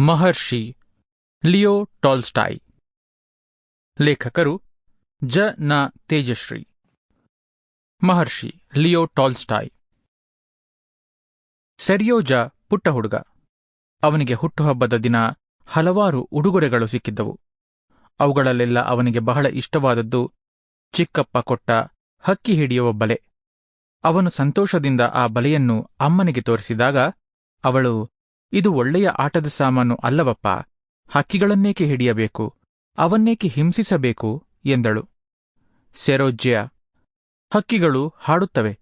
ಮಹರ್ಷಿ Leo Tolstoy. ಲೇಖಕರು Ja. Na. Tejashri. Maharshi Leo Tolstoy. Seryozha ಪುಟ್ಟ ಹುಡುಗ. ಅವನಿಗೆ ಹುಟ್ಟುಹಬ್ಬದ ದಿನ ಹಲವಾರು ಉಡುಗೊರೆಗಳು ಸಿಕ್ಕಿದ್ದವು. ಅವುಗಳಲ್ಲೆಲ್ಲ ಅವನಿಗೆ ಬಹಳ ಇಷ್ಟವಾದದ್ದು ಚಿಕ್ಕಪ್ಪ ಕೊಟ್ಟ ಹಕ್ಕಿ ಹಿಡಿಯುವ ಬಲೆ. ಅವನು ಸಂತೋಷದಿಂದ ಆ ಬಲೆಯನ್ನು ಅಮ್ಮನಿಗೆ ತೋರಿಸಿದಾಗ ಅವಳು ಇದು ಒಳ್ಳೆಯ ಆಟದ ಸಾಮಾನು ಅಲ್ಲವಪ್ಪ. ಹಕ್ಕಿಗಳನ್ನೇಕೆ ಹಿಡಿಯಬೇಕು? ಅವನ್ನೇಕೆ ಹಿಂಸಿಸಬೇಕು? ಎಂದಳು. ಸೆರೋಜ್ಯ, ಹಕ್ಕಿಗಳು ಹಾಡುತ್ತವೆ.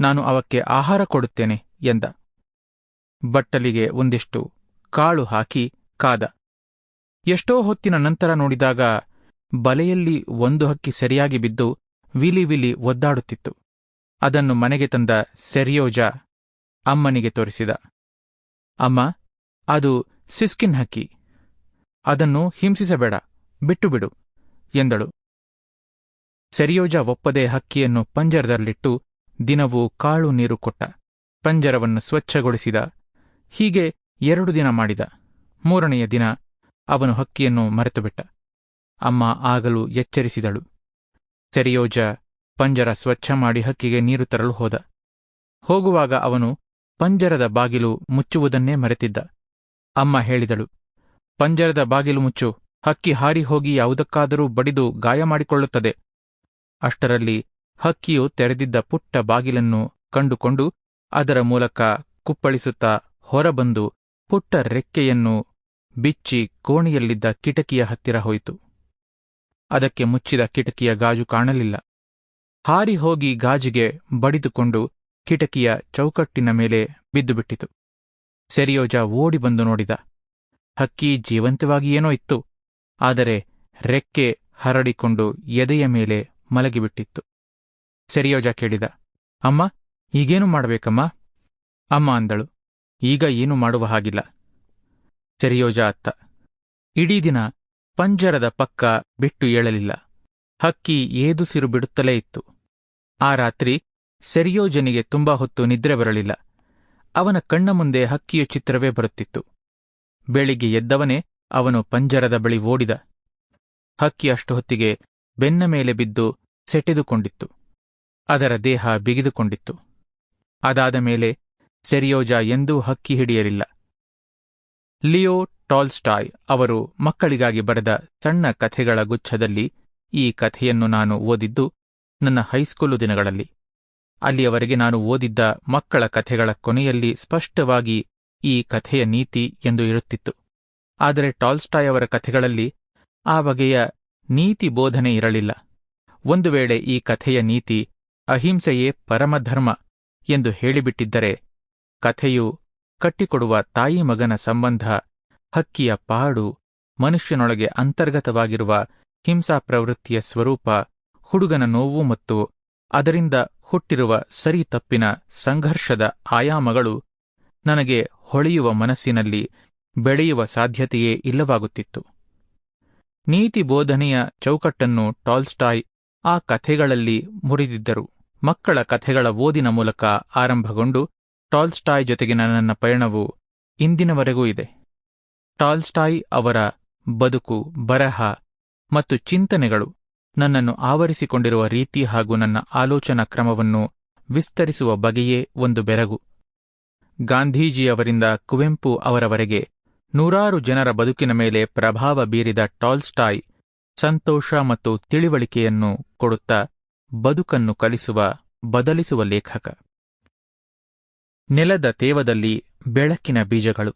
ನಾನು ಅವಕ್ಕೆ ಆಹಾರ ಕೊಡುತ್ತೇನೆ, ಎಂದ. ಬಟ್ಟಲಿಗೆ ಒಂದಿಷ್ಟು ಕಾಳು ಹಾಕಿ ಕಾದ. ಎಷ್ಟೋ ಹೊತ್ತಿನ ನಂತರ ನೋಡಿದಾಗ ಬಲೆಯಲ್ಲಿ ಒಂದು ಹಕ್ಕಿ ಸರಿಯಾಗಿ ಬಿದ್ದು ವಿಲಿ ವಿಲಿ ಒದ್ದಾಡುತ್ತಿತ್ತು. ಅದನ್ನು ಮನೆಗೆ ತಂದ ಸೆರಿಯೋಜ ಅಮ್ಮನಿಗೆ ತೋರಿಸಿದ. ಅಮ್ಮ, ಅದು ಸಿಸ್ಕಿನ್ ಹಕ್ಕಿ. ಅದನ್ನು ಹಿಂಸಿಸಬೇಡ ಬಿಟ್ಟು ಬಿಡು ಎಂದಳು. ಸರಿಯೋಜ ಒಪ್ಪದೆ ಹಕ್ಕಿಯನ್ನು ಪಂಜರದಲ್ಲಿಟ್ಟು ದಿನವೂ ಕಾಳು ನೀರು ಕೊಟ್ಟ. ಪಂಜರವನ್ನು ಸ್ವಚ್ಛಗೊಳಿಸಿದ. ಹೀಗೆ ಎರಡು ದಿನ ಮಾಡಿದ. ಮೂರನೆಯ ದಿನ ಅವನು ಹಕ್ಕಿಯನ್ನು ಮರೆತುಬಿಟ್ಟ. ಅಮ್ಮ ಆಗಲು ಎಚ್ಚರಿಸಿದಳು. ಸೆರಿಯೋಜ ಪಂಜರ ಸ್ವಚ್ಛ ಮಾಡಿ ಹಕ್ಕಿಗೆ ನೀರು ತರಲು ಹೋದ. ಹೋಗುವಾಗ ಅವನು ಪಂಜರದ ಬಾಗಿಲು ಮುಚ್ಚುವುದನ್ನೇ ಮರೆತಿದ್ದ. ಅಮ್ಮ ಹೇಳಿದಳು, ಪಂಜರದ ಬಾಗಿಲು ಮುಚ್ಚು, ಹಕ್ಕಿ ಹಾರಿ ಹೋಗಿ ಯಾವುದಕ್ಕಾದರೂ ಬಡಿದು ಗಾಯ ಮಾಡಿಕೊಳ್ಳುತ್ತದೆ. ಅಷ್ಟರಲ್ಲಿ ಹಕ್ಕಿಯು ತೆರೆದಿದ್ದ ಪುಟ್ಟ ಬಾಗಿಲನ್ನು ಕಂಡುಕೊಂಡು ಅದರ ಮೂಲಕ ಕುಪ್ಪಳಿಸುತ್ತಾ ಹೊರಬಂದು ಪುಟ್ಟ ರೆಕ್ಕೆಯನ್ನು ಬಿಚ್ಚಿ ಕೋಣೆಯಲ್ಲಿದ್ದ ಕಿಟಕಿಯ ಹತ್ತಿರ ಹೋಯಿತು. ಅದಕ್ಕೆ ಮುಚ್ಚಿದ ಕಿಟಕಿಯ ಗಾಜು ಕಾಣಲಿಲ್ಲ. ಹಾರಿ ಹೋಗಿ ಗಾಜಿಗೆ ಬಡಿದುಕೊಂಡು ಕಿಟಕಿಯ ಚೌಕಟ್ಟಿನ ಮೇಲೆ ಬಿದ್ದುಬಿಟ್ಟಿತು. ಸೆರಿಯೋಜ ಓಡಿ ಬಂದು ನೋಡಿದ. ಹಕ್ಕಿ ಜೀವಂತವಾಗಿಯೇನೋ ಇತ್ತು. ಆದರೆ ರೆಕ್ಕೆ ಹರಡಿಕೊಂಡು ಎದೆಯ ಮೇಲೆ ಮಲಗಿಬಿಟ್ಟಿತ್ತು. ಸೆರಿಯೋಜ ಕೇಳಿದ, ಅಮ್ಮ, ಈಗೇನು ಮಾಡಬೇಕಮ್ಮ? ಅಮ್ಮ, ಅಂದಳು, ಈಗ ಏನು ಮಾಡುವ ಹಾಗಿಲ್ಲ. ಸೆರಿಯೋಜ ಅತ್ತ, ಇಡೀ ದಿನ ಪಂಜರದ ಪಕ್ಕ ಬಿಟ್ಟು ಏಳಲಿಲ್ಲ. ಹಕ್ಕಿ ಏದುಸಿರು ಬಿಡುತ್ತಲೇ ಇತ್ತು. ಆ ರಾತ್ರಿ ಸೆರಿಯೋಜನಿಗೆ ತುಂಬಾ ಹೊತ್ತು ನಿದ್ರೆ ಬರಲಿಲ್ಲ. ಅವನ ಕಣ್ಣ ಮುಂದೆ ಹಕ್ಕಿಯ ಚಿತ್ರವೇ ಬರುತ್ತಿತ್ತು. ಬೆಳಿಗ್ಗೆ ಎದ್ದವನೇ ಅವನು ಪಂಜರದ ಬಳಿ ಓಡಿದ. ಹಕ್ಕಿ ಅಷ್ಟು ಹೊತ್ತಿಗೆ ಬೆನ್ನ ಮೇಲೆ ಬಿದ್ದು ಸೆಟೆದುಕೊಂಡಿತ್ತು. ಅದರ ದೇಹ ಬಿಗಿದುಕೊಂಡಿತ್ತು. ಅದಾದ ಮೇಲೆ ಸೆರಿಯೋಜ ಎಂದೂ ಹಕ್ಕಿ ಹಿಡಿಯಲಿಲ್ಲ. ಲಿಯೋ ಟಾಲ್ಸ್ಟಾಯ್ ಅವರು ಮಕ್ಕಳಿಗಾಗಿ ಬರೆದ ಸಣ್ಣ ಕಥೆಗಳ ಗುಚ್ಛದಲ್ಲಿ ಈ ಕಥೆಯನ್ನು ನಾನು ಓದಿದ್ದು ನನ್ನ ಹೈಸ್ಕೂಲು ದಿನಗಳಲ್ಲಿ. ಅಲ್ಲಿಯವರೆಗೆ ನಾನು ಓದಿದ್ದ ಮಕ್ಕಳ ಕಥೆಗಳ ಕೊನೆಯಲ್ಲಿ ಸ್ಪಷ್ಟವಾಗಿ ಈ ಕಥೆಯ ನೀತಿ ಎಂದು ಇರುತ್ತಿತ್ತು. ಆದರೆ ಟಾಲ್ಸ್ಟಾಯ್ ಅವರ ಕಥೆಗಳಲ್ಲಿ ಆ ಬಗೆಯ ನೀತಿ ಬೋಧನೆ ಇರಲಿಲ್ಲ. ಒಂದು ವೇಳೆ ಈ ಕಥೆಯ ನೀತಿ ಅಹಿಂಸೆಯೇ ಪರಮಧರ್ಮ ಎಂದು ಹೇಳಿಬಿಟ್ಟಿದ್ದರೆ ಕಥೆಯು ಕಟ್ಟಿಕೊಡುವ ತಾಯಿ ಮಗನ ಸಂಬಂಧ, ಹಕ್ಕಿಯ ಪಾಡು, ಮನುಷ್ಯನೊಳಗೆ ಅಂತರ್ಗತವಾಗಿರುವ ಹಿಂಸಾ ಪ್ರವೃತ್ತಿಯ ಸ್ವರೂಪ, ಹುಡುಗನ ನೋವು ಮತ್ತು ಅದರಿಂದ ಹುಟ್ಟಿರುವ ಸರಿ ತಪ್ಪಿನ ಸಂಘರ್ಷದ ಆಯಾಮಗಳು ನನಗೆ ಹೊಳೆಯುವ ಮನಸ್ಸಿನಲ್ಲಿ ಬೆಳೆಯುವ ಸಾಧ್ಯತೆಯೇ ಇಲ್ಲವಾಗುತ್ತಿತ್ತು. ನೀತಿ ಬೋಧನೆಯ ಚೌಕಟ್ಟನ್ನು ಟಾಲ್ಸ್ಟಾಯ್ ಆ ಕಥೆಗಳಲ್ಲಿ ಮುರಿದಿದ್ದರು. ಮಕ್ಕಳ ಕಥೆಗಳ ಓದಿನ ಮೂಲಕ ಆರಂಭಗೊಂಡು ಟಾಲ್ಸ್ಟಾಯ್ ಜೊತೆಗಿನ ನನ್ನ ಪಯಣವು ಇಂದಿನವರೆಗೂ ಇದೆ. ಟಾಲ್ಸ್ಟಾಯ್ ಅವರ ಬದುಕು, ಬರಹ ಮತ್ತು ಚಿಂತನೆಗಳು ನನ್ನನ್ನು ಆವರಿಸಿಕೊಂಡಿರುವ ರೀತಿ ಹಾಗೂ ನನ್ನ ಆಲೋಚನಾ ಕ್ರಮವನ್ನು ವಿಸ್ತರಿಸುವ ಬಗೆಯೇ ಒಂದು ಬೆರಗು. ಗಾಂಧೀಜಿಯವರಿಂದ ಕುವೆಂಪು ಅವರವರೆಗೆ ನೂರಾರು ಜನರ ಬದುಕಿನ ಮೇಲೆ ಪ್ರಭಾವ ಬೀರಿದ ಟಾಲ್ಸ್ಟಾಯ್ ಸಂತೋಷ ಮತ್ತು ತಿಳಿವಳಿಕೆಯನ್ನು ಕೊಡುತ್ತಾ ಬದುಕನ್ನು ಕಲಿಸುವ, ಬದಲಿಸುವ ಲೇಖಕ. ನೆಲದ ತೇವದಲ್ಲಿ ಬೆಳಕಿನ ಬೀಜಗಳು.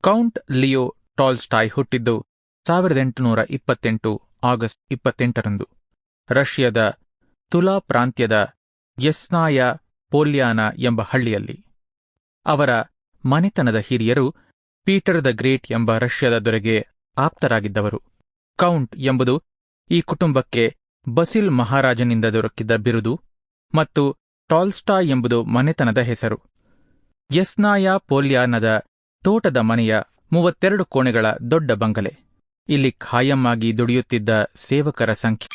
ಕೌಂಟ್ ಲಿಯೋ ಟಾಲ್ಸ್ಟಾಯ್ ಹುಟ್ಟಿದ್ದು ಸಾವಿರದ ಎಂಟುನೂರ ಇಪ್ಪತ್ತೆಂಟು ಆಗಸ್ಟ್ ಇಪ್ಪತ್ತೆಂಟರಂದು. ರಷ್ಯಾದ ತುಲಾ ಪ್ರಾಂತ್ಯದ ಯಸ್ನಾಯ ಪೋಲ್ಯಾನ ಎಂಬ ಹಳ್ಳಿಯಲ್ಲಿ. ಅವರ ಮನೆತನದ ಹಿರಿಯರು ಪೀಟರ್ ದ ಗ್ರೇಟ್ ಎಂಬ ರಷ್ಯಾದ ದೊರೆಗೆ ಆಪ್ತರಾಗಿದ್ದವರು. ಕೌಂಟ್ ಎಂಬುದು ಈ ಕುಟುಂಬಕ್ಕೆ ಬಸಿಲ್ ಮಹಾರಾಜನಿಂದ ದೊರಕಿದ್ದ ಬಿರುದು ಮತ್ತು ಟಾಲ್ಸ್ಟಾ ಎಂಬುದು ಮನೆತನದ ಹೆಸರು. ಯಸ್ನಾಯ ಪೋಲ್ಯಾನದ ತೋಟದ ಮನೆಯ ಮೂವತ್ತೆರಡು ಕೋಣೆಗಳ ದೊಡ್ಡ ಬಂಗಲೆ. ಇಲ್ಲಿ ಖಾಯಮ್ಮಾಗಿ ದುಡಿಯುತ್ತಿದ್ದ ಸೇವಕರ ಸಂಖ್ಯೆ.